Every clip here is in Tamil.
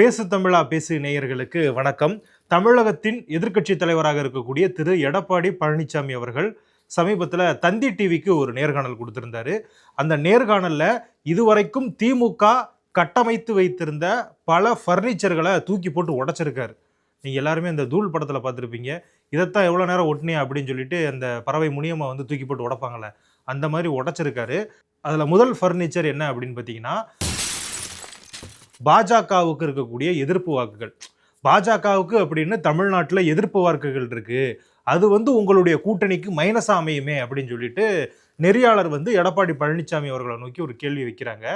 பேசு தமிழா பேசு நேயர்களுக்கு வணக்கம். தமிழகத்தின் எதிர்க்கட்சி தலைவராக இருக்கக்கூடிய திரு. எடப்பாடி பழனிசாமி அவர்கள் சமீபத்தில் தந்தி டிவிக்கு ஒரு நேர்காணல் கொடுத்திருந்தாரு. அந்த நேர்காணலில் இதுவரைக்கும் திமுக கட்டமைத்து வைத்திருந்த பல ஃபர்னிச்சர்களை தூக்கி போட்டு உடைச்சிருக்காரு. நீங்கள் எல்லாருமே அந்த தூள் படத்தில் பார்த்துருப்பீங்க. இதைத்தான் எவ்வளோ நேரம் ஒட்டினே அப்படின்னு சொல்லிட்டு அந்த பறவை முனியம்மா வந்து தூக்கி போட்டு உடைப்பாங்கல்ல அந்த மாதிரி உடச்சிருக்காரு. அதில் முதல் ஃபர்னிச்சர் என்ன அப்படின்னு பார்த்தீங்கன்னா பாஜகவுக்கு இருக்கக்கூடிய எதிர்ப்பு வாக்குகள். பாஜகவுக்கு அப்படின்னு தமிழ்நாட்டில் எதிர்ப்பு வாக்குகள் இருக்குது அது வந்து உங்களுடைய கூட்டணிக்கு மைனஸ் அமையுமே அப்படின்னு சொல்லிட்டு நெறியாளர் வந்து எடப்பாடி பழனிசாமி அவர்களை நோக்கி ஒரு கேள்வி வைக்கிறாங்க.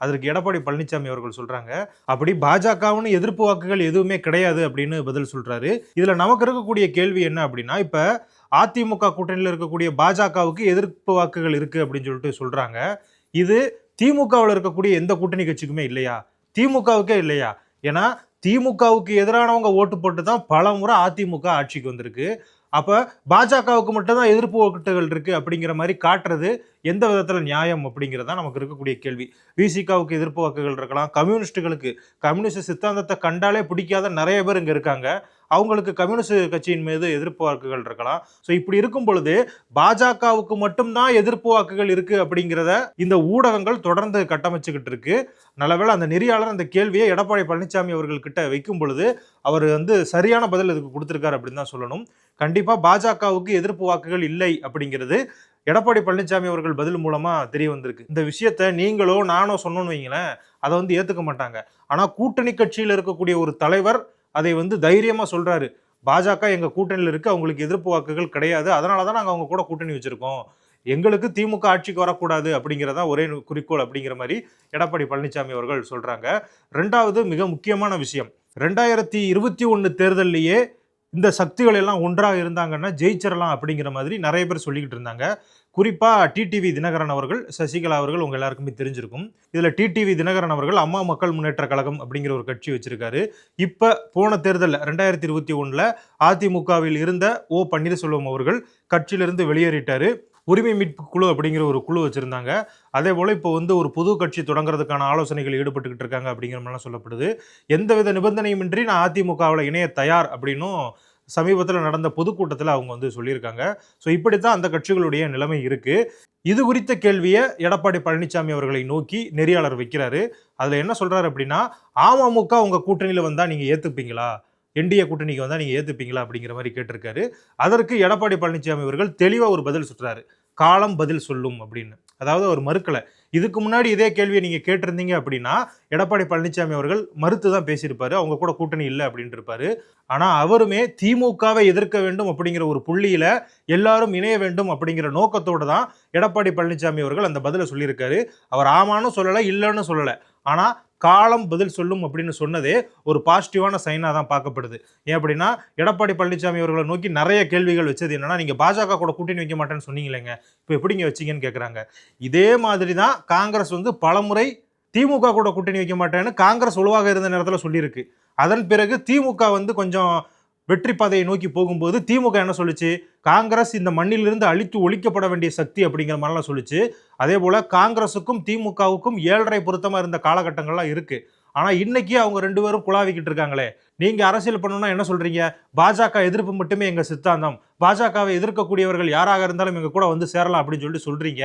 அதற்கு எடப்பாடி பழனிசாமி அவர்கள் சொல்கிறாங்க அப்படி பாஜகவுன்னு எதிர்ப்பு வாக்குகள் எதுவுமே கிடையாது அப்படின்னு பதில் சொல்கிறாரு இதில் நமக்கு இருக்கக்கூடிய கேள்வி என்ன அப்படின்னா இப்போ அதிமுக கூட்டணியில் இருக்கக்கூடிய பாஜகவுக்கு எதிர்ப்பு வாக்குகள் இருக்குது அப்படின்னு சொல்லிட்டு சொல்கிறாங்க இது திமுகவில் இருக்கக்கூடிய எந்த கூட்டணி கட்சிக்குமே இல்லையா? திமுகவுக்கே இல்லையா? ஏன்னா திமுகவுக்கு எதிரானவங்க ஓட்டு போட்டு தான் பல முறை அதிமுக ஆட்சிக்கு வந்திருக்கு. அப்போ பாஜகவுக்கு மட்டும்தான் எதிர்ப்பு ஓட்டுகள் இருக்குது அப்படிங்கிற மாதிரி காட்டுறது எந்த விதத்தில் நியாயம் அப்படிங்கிறதா நமக்கு இருக்கக்கூடிய கேள்வி. விசிகாவுக்கு எதிர்ப்பு வாக்குகள் இருக்கலாம். கம்யூனிஸ்ட்டுகளுக்கு கம்யூனிஸ்ட் சித்தாந்தத்தை கண்டாலே பிடிக்காத நிறைய பேர் இங்கே இருக்காங்க. அவங்களுக்கு கம்யூனிஸ்ட் கட்சியின் மீது எதிர்ப்பு வாக்குகள் இருக்கலாம். ஸோ இப்படி இருக்கும் பொழுது பாஜகவுக்கு மட்டும்தான் எதிர்ப்பு வாக்குகள் இருக்குது அப்படிங்கிறத இந்த ஊடகங்கள் தொடர்ந்து கட்டமைச்சுக்கிட்டு இருக்கு. நல்லவேளை அந்த நெறியாளர் அந்த கேள்வியை எடப்பாடி பழனிசாமி அவர்கள் கிட்ட வைக்கும் பொழுது அவர் வந்து சரியான பதில் இதுக்கு கொடுத்துருக்காரு அப்படின்னு தான் சொல்லணும். கண்டிப்பா பாஜகவுக்கு எதிர்ப்பு வாக்குகள் இல்லை அப்படிங்கிறது எடப்பாடி பழனிசாமி அவர்கள் பதில் மூலமா தெரிய வந்திருக்கு. இந்த விஷயத்த நீங்களோ நானோ சொன்னோன்னு வைங்களேன் அதை வந்து ஏத்துக்க மாட்டாங்க. ஆனா கூட்டணி கட்சியில் இருக்கக்கூடிய ஒரு தலைவர் அதை வந்து தைரியமா சொல்றாரு. பாஜக எங்க கூட்டணியில் இருக்கு அவங்களுக்கு எதிர்ப்பு வாக்குகள் கிடையாது. அதனால தான் நாங்கள் அவங்க கூட கூட்டணி வச்சிருக்கோம். எங்களுக்கு திமுக ஆட்சிக்கு வரக்கூடாது அப்படிங்கிறதா ஒரே குறிக்கோள் அப்படிங்கிற மாதிரி எடப்பாடி பழனிசாமி அவர்கள் சொல்றாங்க. ரெண்டாவது மிக முக்கியமான விஷயம். ரெண்டாயிரத்தி இருபத்தி ஒன்று தேர்தல்லையே இந்த சக்திகள் எல்லாம் ஒன்றாக இருந்தாங்கன்னா ஜெயிச்சிடலாம் அப்படிங்கிற மாதிரி நிறைய பேர் சொல்லிக்கிட்டு இருந்தாங்க. குறிப்பாக டிடிவி தினகரன் அவர்கள் சசிகலா அவர்கள் உங்கள் எல்லாருக்குமே தெரிஞ்சிருக்கும். இதில் டிடிவி தினகரன் அவர்கள் அம்மா மக்கள் முன்னேற்ற கழகம் அப்படிங்கிற ஒரு கட்சி வச்சிருக்காரு. இப்போ போன தேர்தலில் ரெண்டாயிரத்தி இருபத்தி ஒன்றில் அதிமுகவில் இருந்த ஓ பன்னீர்செல்வம் அவர்கள் கட்சியிலிருந்து வெளியேறிட்டார். உரிமை மீட்பு குழு அப்படிங்கிற ஒரு குழு வச்சுருந்தாங்க. அதே போல் இப்போ வந்து ஒரு புது கட்சி தொடங்குறதுக்கான ஆலோசனைகள் ஈடுபட்டுக்கிட்டு இருக்காங்க அப்படிங்கிற மாதிரிலாம் சொல்லப்படுது. எந்தவித நிபந்தனையுமின்றி நான் அதிமுகவில் இணைய தயார் அப்படின்னும் சமீபத்தில் நடந்த பொதுக்கூட்டத்தில் அவங்க வந்து சொல்லியிருக்காங்க. ஸோ இப்படித்தான் அந்த கட்சிகளுடைய நிலைமை இருக்குது இது குறித்த கேள்வியை எடப்பாடி பழனிசாமி அவர்களை நோக்கி நெறியாளர் வைக்கிறாரு. அதில் என்ன சொல்கிறாரு அப்படின்னா அமமுக உங்கள் கூட்டணியில் வந்தால் நீங்கள் ஏற்றுப்பீங்களா என்டிஏ கூட்டணிக்கு வந்தால் நீங்கள் ஏற்றுப்பீங்களா அப்படிங்கிற மாதிரி கேட்டிருக்காரு. அதற்கு எடப்பாடி பழனிசாமி அவர்கள் தெளிவாக ஒரு பதில் சுற்றுறாரு காலம் பதில் சொல்லும் அப்படின்னு. அதாவது அவர் மறுக்கலை. இதுக்கு முன்னாடி இதே கேள்வியை நீங்கள் கேட்டிருந்தீங்க அப்படின்னா எடப்பாடி பழனிசாமி அவர்கள் மறுத்து தான் பேசியிருப்பாரு. அவங்க கூட கூட்டணி இல்லை அப்படின்ட்டு இருப்பாரு ஆனால் அவருமே திமுகவை எதிர்க்க வேண்டும் அப்படிங்கிற ஒரு புள்ளியில் எல்லாரும் இணைய வேண்டும் அப்படிங்கிற நோக்கத்தோடு தான் எடப்பாடி பழனிசாமி அவர்கள் அந்த பதிலை சொல்லியிருக்காரு. அவர் ஆமான்னு சொல்லலை இல்லைன்னு சொல்லலை. ஆனால் காலம் பதில் சொல்லும் அப்படின்னு சொன்னதே ஒரு பாசிட்டிவான சைனாக தான் பார்க்கப்படுது. ஏன் அப்படின்னா எடப்பாடி பழனிசாமி அவர்களை நோக்கி நிறைய கேள்விகள் வச்சது என்னன்னா நீங்கள் பாஜக கூட கூட்டணி வைக்க மாட்டேன்னு சொன்னீங்களேங்க. இப்போ எப்படிங்க வச்சீங்கன்னு கேட்குறாங்க இதே மாதிரி தான் காங்கிரஸ் வந்து பலமுறை திமுக கூட கூட்டணி வைக்க மாட்டேன்னு காங்கிரஸ் உழுவாக இருந்த நேரத்தில் சொல்லியிருக்கு. அதன் பிறகு திமுக வந்து கொஞ்சம் வெற்றி பாதையை நோக்கி போகும்போது திமுக என்ன சொல்லிச்சு? காங்கிரஸ் இந்த மண்ணிலிருந்து அழித்து ஒழிக்கப்பட வேண்டிய சக்தி அப்படிங்கிற மாதிரிலாம் சொல்லிச்சு. அதே போல் காங்கிரஸுக்கும் திமுகவுக்கும் ஏழரை பொருத்தமாக இருந்த காலகட்டங்கள்லாம் இருக்குது ஆனால் இன்னைக்கு அவங்க ரெண்டு பேரும் குழாவிக்கிட்டு இருக்காங்களே. நீங்கள் அரசியல் பண்ணணும்னா என்ன சொல்கிறீங்க பாஜக எதிர்ப்பு மட்டுமே எங்கள் சித்தாந்தம். பாஜகவை எதிர்க்கக்கூடியவர்கள் யாராக இருந்தாலும் எங்கள் கூட வந்து சேரலாம் அப்படின்னு சொல்லிட்டு சொல்கிறீங்க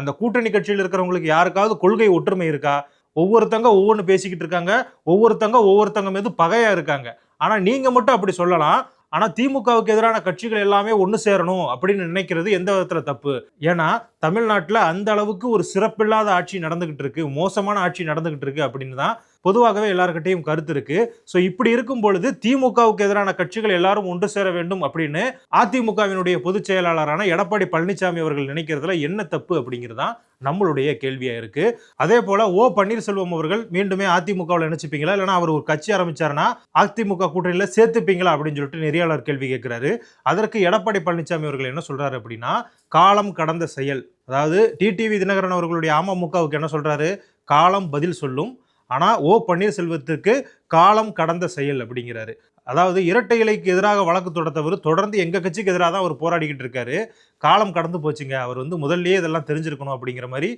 அந்த கூட்டணி கட்சியில் இருக்கிறவங்களுக்கு யாருக்காவது கொள்கை ஒற்றுமை இருக்கா? ஒவ்வொருத்தங்க ஒவ்வொன்று பேசிக்கிட்டு இருக்காங்க. ஒவ்வொருத்தங்க ஒவ்வொருத்தங்க மீது பகையாக இருக்காங்க. ஆனால் நீங்கள் மட்டும் அப்படி சொல்லலாம். ஆனால் திமுகவுக்கு எதிரான கட்சிகள் எல்லாமே ஒன்று சேரணும் அப்படின்னு நினைக்கிறது எந்த விதத்தில் தப்பு? ஏன்னா தமிழ்நாட்டில் அந்த அளவுக்கு ஒரு சிறப்பில்லாத ஆட்சி நடந்துக்கிட்டு இருக்கு மோசமான ஆட்சி நடந்துக்கிட்டு இருக்கு அப்படின்னு தான் பொதுவாகவே எல்லாருக்கிட்டையும் கருத்து இருக்கு. ஸோ இப்படி இருக்கும் பொழுது திமுகவுக்கு எதிரான கட்சிகள் எல்லாரும் ஒன்று சேர வேண்டும் அப்படின்னு அதிமுகவினுடைய பொதுச் செயலாளரான எடப்பாடி பழனிசாமி அவர்கள் நினைக்கிறதுல என்ன தப்பு அப்படிங்கிறது தான் நம்மளுடைய கேள்வியாக இருக்கு. அதே போல ஓ பன்னீர்செல்வம் அவர்கள் மீண்டுமே அதிமுகவில் நினைச்சுப்பீங்களா? இல்லைனா அவர் ஒரு கட்சி ஆரம்பிச்சாருன்னா அதிமுக கூட்டணியில் சேர்த்துப்பீங்களா? அப்படின்னு சொல்லிட்டு நெறியாளர் கேள்வி கேட்கிறாரு. அதற்கு எடப்பாடி பழனிசாமி அவர்கள் என்ன சொல்றாரு அப்படின்னா காலம் கடந்த செயல். அதாவது டிடிவி தினகரன் அவர்களுடைய அமமுகவுக்கு என்ன சொல்றாரு? காலம் பதில் சொல்லும். ஆனால் ஓ பன்னீர்செல்வத்திற்கு காலம் கடந்த செயல் அப்படிங்கிறாரு. அதாவது இரட்டை இலைக்கு எதிராக வழக்கு தொடர்த்தவர் தொடர்ந்து எங்கள் கட்சிக்கு எதிராக தான் அவர் போராடிக்கிட்டு இருக்காரு. காலம் கடந்து போச்சுங்க. அவர் வந்து முதல்லயே இதெல்லாம் தெரிஞ்சிருக்கணும் அப்படிங்கிற மாதிரி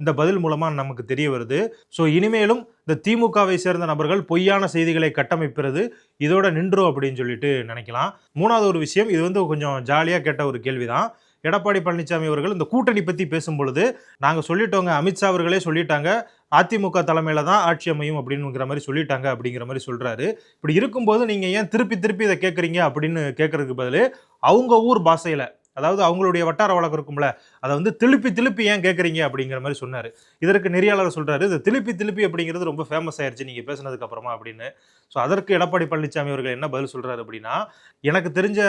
இந்த பதில் மூலமாக நமக்கு தெரிய வருது. ஸோ இனிமேலும் இந்த திமுகவை சேர்ந்த நபர்கள் பொய்யான செய்திகளை கட்டமைப்பிறது இதோட நின்றோம் அப்படின்னு சொல்லிட்டு நினைக்கலாம். மூணாவது ஒரு விஷயம் இது வந்து கொஞ்சம் ஜாலியாக கேட்ட ஒரு கேள்விதான். எடப்பாடி பழனிசாமி அவர்கள் இந்த கூட்டணி பற்றி பேசும் பொழுது நாங்கள் சொல்லிட்டோங்க அமித்ஷா அவர்களே சொல்லிட்டாங்க அதிமுக தலைமையில் தான் ஆட்சி அமையும் அப்படிங்கிற மாதிரி சொல்லிட்டாங்க அப்படிங்கிற மாதிரி சொல்கிறாரு இப்படி இருக்கும்போது நீங்கள் ஏன் திருப்பி திருப்பி இதை கேட்குறீங்க அப்படின்னு கேட்கறதுக்கு பதில் அவங்க ஊர் பாஷையில் அதாவது அவங்களுடைய வட்டார வழக்கு இருக்கும்ல அதை வந்து திருப்பி திருப்பி ஏன் கேட்குறீங்க அப்படிங்கிற மாதிரி சொன்னார். இதற்கு நெறியாளர் சொல்கிறாரு இது திருப்பி திருப்பி அப்படிங்கிறது ரொம்ப ஃபேமஸ் ஆயிடுச்சு நீங்கள் பேசுனதுக்கு அப்புறமா அப்படின்னு. ஸோ அதற்கு எடப்பாடி பழனிசாமி அவர்கள் என்ன பதில் சொல்கிறாரு அப்படின்னா எனக்கு தெரிஞ்ச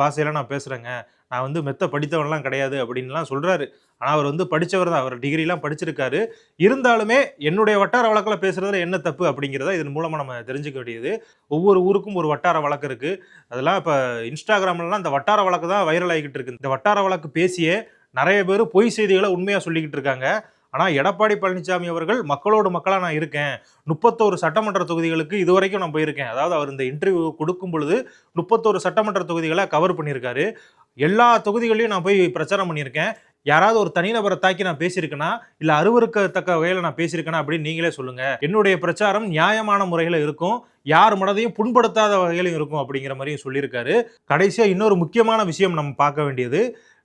பாஷையில நான் பேசுகிறேங்க நான் வந்து மெத்த படித்தவன்லாம் கிடையாது அப்படின்லாம் சொல்கிறாரு ஆனால் அவர் வந்து படித்தவர் தான். அவர் டிகிரிலாம் படிச்சிருக்காரு. இருந்தாலுமே என்னுடைய வட்டார வழக்கில் பேசுகிறதுல என்ன தப்பு அப்படிங்கிறத இதன் மூலமாக நம்ம தெரிஞ்சுக்க வேண்டியது. ஒவ்வொரு ஊருக்கும் ஒரு வட்டார வழக்கு இருக்குது அதெல்லாம் இப்போ இன்ஸ்டாகிராம்லலாம் இந்த வட்டார வழக்கு தான் வைரல் ஆகிக்கிட்டு இருக்கு. இந்த வட்டார வழக்கு பேசியே நிறைய பேர் பொய் செய்திகளை உண்மையாக சொல்லிக்கிட்டு இருக்காங்க. ஆனால் எடப்பாடி பழனிசாமி அவர்கள் மக்களோடு மக்களாக நான் இருக்கேன். முப்பத்தோரு சட்டமன்ற தொகுதிகளுக்கு இதுவரைக்கும் நான் போயிருக்கேன். அதாவது அவர் இந்த இன்டர்வியூ கொடுக்கும் பொழுது முப்பத்தோரு சட்டமன்ற தொகுதிகளை கவர் பண்ணியிருக்காரு. எல்லா தொகுதிகளையும் நான் போய் பிரச்சாரம் பண்ணியிருக்கேன். யாராவது ஒரு தனிநபரை தாக்கி நான் பேசியிருக்கேனா? இல்லை அருவருக்கத்தக்க வகையில் நான் பேசியிருக்கேனா அப்படின்னு நீங்களே சொல்லுங்கள் என்னுடைய பிரச்சாரம் நியாயமான முறையில் இருக்கும். யார் மனதையும் புண்படுத்தாத வகையிலும் இருக்கும் அப்படிங்கிற மாதிரியும் சொல்லியிருக்காரு. கடைசியாக இன்னொரு முக்கியமான விஷயம் நம்ம பார்க்க வேண்டியது.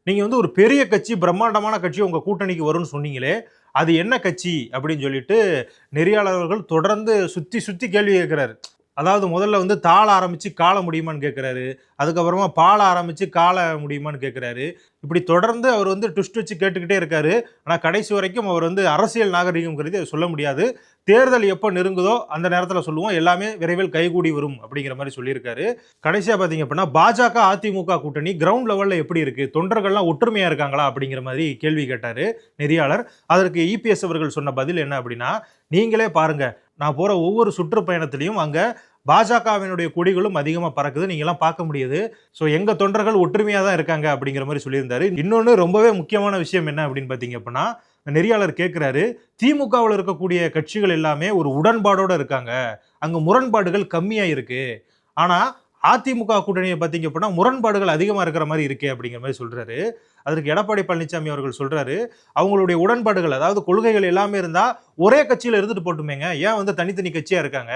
நீங்கள் வந்து ஒரு பெரிய கட்சி பிரம்மாண்டமான கட்சி உங்கள் கூட்டணிக்கு வரும்னு சொன்னீங்களே அது என்ன கட்சி அப்படின்னு சொல்லிட்டு நெறியாளர்கள் தொடர்ந்து சுற்றி சுற்றி கேள்வி கேட்குறாரு. அதாவது முதல்ல வந்து தாள ஆரம்பித்து கால முடியுமான்னு கேட்குறாரு அதுக்கப்புறமா பால ஆரம்பித்து கால முடியுமான்னு கேட்குறாரு இப்படி தொடர்ந்து அவர் வந்து ட்விஸ்ட் வச்சு கேட்டுக்கிட்டே இருக்காரு. ஆனால் கடைசி வரைக்கும் அவர் வந்து அரசியல் நாகரிகம்ங்கிறது சொல்ல முடியாது. தேர்தல் எப்போ நெருங்குதோ அந்த நேரத்தில் சொல்லுவோம். எல்லாமே விரைவில் கைகூடி வரும் அப்படிங்கிற மாதிரி சொல்லியிருக்காரு. கடைசியாக பார்த்தீங்க அப்படின்னா பாஜக அதிமுக கூட்டணி கிரவுண்ட் லெவலில் எப்படி இருக்குது தொண்டர்கள்லாம் ஒற்றுமையாக இருக்காங்களா அப்படிங்கிற மாதிரி கேள்வி கேட்டார் நெறியாளர். அதற்கு இபிஎஸ் அவர்கள் சொன்ன பதில் என்ன அப்படின்னா நீங்களே பாருங்கள் நான் போகிற ஒவ்வொரு சுற்றுப்பயணத்துலேயும் அங்கே பாஜகவினுடைய கொடிகளும் அதிகமாக பறக்குது. நீங்களாம் பார்க்க முடியுது. ஸோ எங்கள் தொண்டர்கள் ஒற்றுமையாக தான் இருக்காங்க அப்படிங்கிற மாதிரி சொல்லியிருந்தாரு. இன்னொன்று ரொம்பவே முக்கியமான விஷயம் என்ன அப்படின்னு பார்த்தீங்க அப்படின்னா நெறியாளர் கேட்குறாரு திமுகவில் இருக்கக்கூடிய கட்சிகள் எல்லாமே ஒரு உடன்பாடோடு இருக்காங்க. அங்கே முரண்பாடுகள் கம்மியாக இருக்குது ஆனால் அதிமுக கூட்டணியை பார்த்தீங்க அப்படின்னா முரண்பாடுகள் அதிகமாக இருக்கிற மாதிரி இருக்கே அப்படிங்கிற மாதிரி சொல்கிறாரு அதற்கு எடப்பாடி பழனிசாமி அவர்கள் சொல்கிறாரு அவங்களுடைய உடன்பாடுகள் அதாவது கொள்கைகள் எல்லாமே இருந்தால் ஒரே கட்சியில் இருந்துட்டு போட்டுமேங்க. ஏன் வந்து தனித்தனி கட்சியாக இருக்காங்க?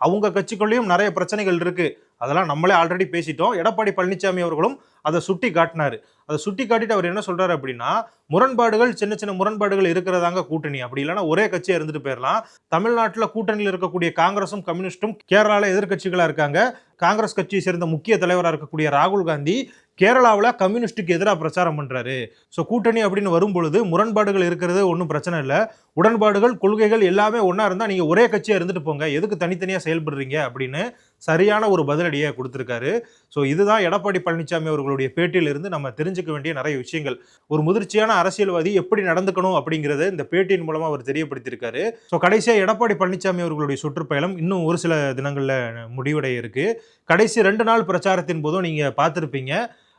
அவங்க கட்சிக்குள்ளேயும் நிறைய பிரச்சனைகள் இருக்குது அதெல்லாம் நம்மளே ஆல்ரெடி பேசிட்டோம். எடப்பாடி பழனிசாமி அவர்களும் அதை சுட்டி காட்டினார். அதை சுட்டி காட்டிட்டு அவர் என்ன சொல்கிறார் அப்படின்னா முரண்பாடுகள் சின்ன சின்ன முரண்பாடுகள் இருக்கிறதாங்க கூட்டணி. அப்படி இல்லைன்னா ஒரே கட்சியாக இருந்துட்டு போயிடலாம் தமிழ்நாட்டில் கூட்டணியில் இருக்கக்கூடிய காங்கிரஸும் கம்யூனிஸ்டும் கேரளாவில் எதிர்கட்சிகளாக இருக்காங்க. காங்கிரஸ் கட்சியை சேர்ந்த முக்கிய தலைவராக இருக்கக்கூடிய ராகுல் காந்தி கேரளாவில் கம்யூனிஸ்டுக்கு எதிராக பிரச்சாரம் பண்ணுறாரு ஸோ கூட்டணி அப்படின்னு வரும்பொழுது முரண்பாடுகள் இருக்கிறது ஒன்றும் பிரச்சனை இல்லை. உடன்பாடுகள் கொள்கைகள் எல்லாமே ஒன்றா இருந்தால் நீங்கள் ஒரே கட்சியாக இருந்துட்டு போங்க. எதுக்கு தனித்தனியாக செயல்படுறீங்க அப்படின்னு சரியான ஒரு பதிலடியை கொடுத்துருக்காரு. ஸோ இதுதான் எடப்பாடி பழனிசாமி அவர்களுடைய பேட்டியிலிருந்து நம்ம தெரிஞ்சுக்க வேண்டிய நிறைய விஷயங்கள். ஒரு முதிர்ச்சியான அரசியல்வாதி எப்படி நடந்துக்கணும் அப்படிங்கிறத இந்த பேட்டியின் மூலமாக அவர் தெரியப்படுத்தியிருக்காரு. ஸோ கடைசியாக எடப்பாடி பழனிசாமி அவர்களுடைய சுற்றுப்பயணம் இன்னும் ஒரு சில தினங்களில் முடிவடைய இருக்கு. கடைசி ரெண்டு நாள் பிரச்சாரத்தின் போதும் நீங்கள் பார்த்துருப்பீங்க.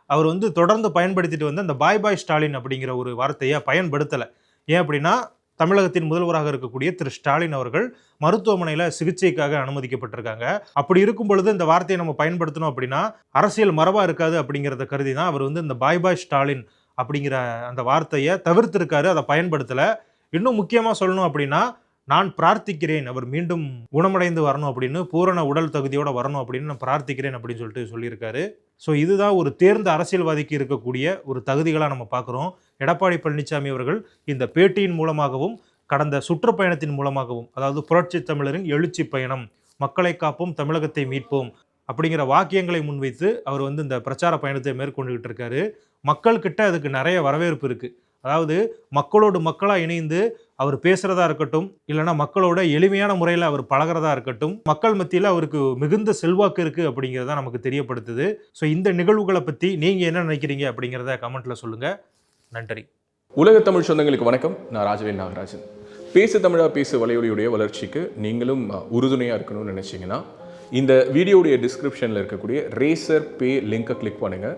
அவர் வந்து தொடர்ந்து பயன்படுத்திட்டு வந்து அந்த பாய் பாய் ஸ்டாலின் அப்படிங்கிற ஒரு வார்த்தையை பயன்படுத்தலை. ஏன் அப்படின்னா தமிழகத்தின் முதல்வராக இருக்கக்கூடிய திரு ஸ்டாலின் அவர்கள் மருத்துவமனையில் சிகிச்சைக்காக அனுமதிக்கப்பட்டிருக்காங்க. அப்படி இருக்கும் பொழுது இந்த வார்த்தையை நம்ம பயன்படுத்தணும் அப்படின்னா அரசியல் மரபாக இருக்காது அப்படிங்கிறத கருதி தான் அவர் வந்து இந்த பாய் பாய் ஸ்டாலின் அப்படிங்கிற அந்த வார்த்தையை தவிர்த்திருக்காரு அதை பயன்படுத்தலை. இன்னும் முக்கியமாக சொல்லணும் அப்படின்னா நான் பிரார்த்திக்கிறேன் அவர் மீண்டும் குணமடைந்து வரணும் அப்படின்னு பூரண உடல் தகுதியோடு வரணும் அப்படின்னு நான் பிரார்த்திக்கிறேன் அப்படின்னு சொல்லிட்டு சொல்லியிருக்காரு. ஸோ இதுதான் ஒரு தேர்ந்த அரசியல்வாதிக்கு இருக்கக்கூடிய ஒரு தகுதிகளாக நம்ம பார்க்குறோம் எடப்பாடி பழனிசாமி அவர்கள் இந்த பேட்டியின் மூலமாகவும் கடந்த சுற்றுப்பயணத்தின் மூலமாகவும் அதாவது புரட்சி தமிழரின் எழுச்சி பயணம் மக்களை காப்போம் தமிழகத்தை மீட்போம் அப்படிங்கிற வாக்கியங்களை முன்வைத்து அவர் வந்து இந்த பிரச்சார பயணத்தை மேற்கொண்டுகிட்டு இருக்காரு. மக்கள்கிட்ட அதுக்கு நிறைய வரவேற்பு இருக்குது அதாவது மக்களோடு மக்களாக இணைந்து அவர் பேசுகிறதா இருக்கட்டும் இல்லைன்னா மக்களோட எளிமையான முறையில் அவர் பழகிறதா இருக்கட்டும் மக்கள் மத்தியில் அவருக்கு மிகுந்த செல்வாக்கு இருக்குது அப்படிங்கிறத நமக்கு தெரியப்படுத்துது. ஸோ இந்த நிகழ்வுகளை பற்றி நீங்கள் என்ன நினைக்கிறீங்க அப்படிங்கிறத கமெண்ட்டில் சொல்லுங்கள் நன்றி. உலக தமிழ் சொந்தங்களுக்கு வணக்கம். நான் ராஜவேல் நாகராஜன். பேசு தமிழா பேசு வலையொலியுடைய வளர்ச்சிக்கு நீங்களும் உறுதுணையாக இருக்கணும்னு நினச்சிங்கன்னா இந்த வீடியோடைய டிஸ்கிரிப்ஷனில் இருக்கக்கூடிய ரேசர் பே லிங்கை கிளிக் பண்ணுங்கள்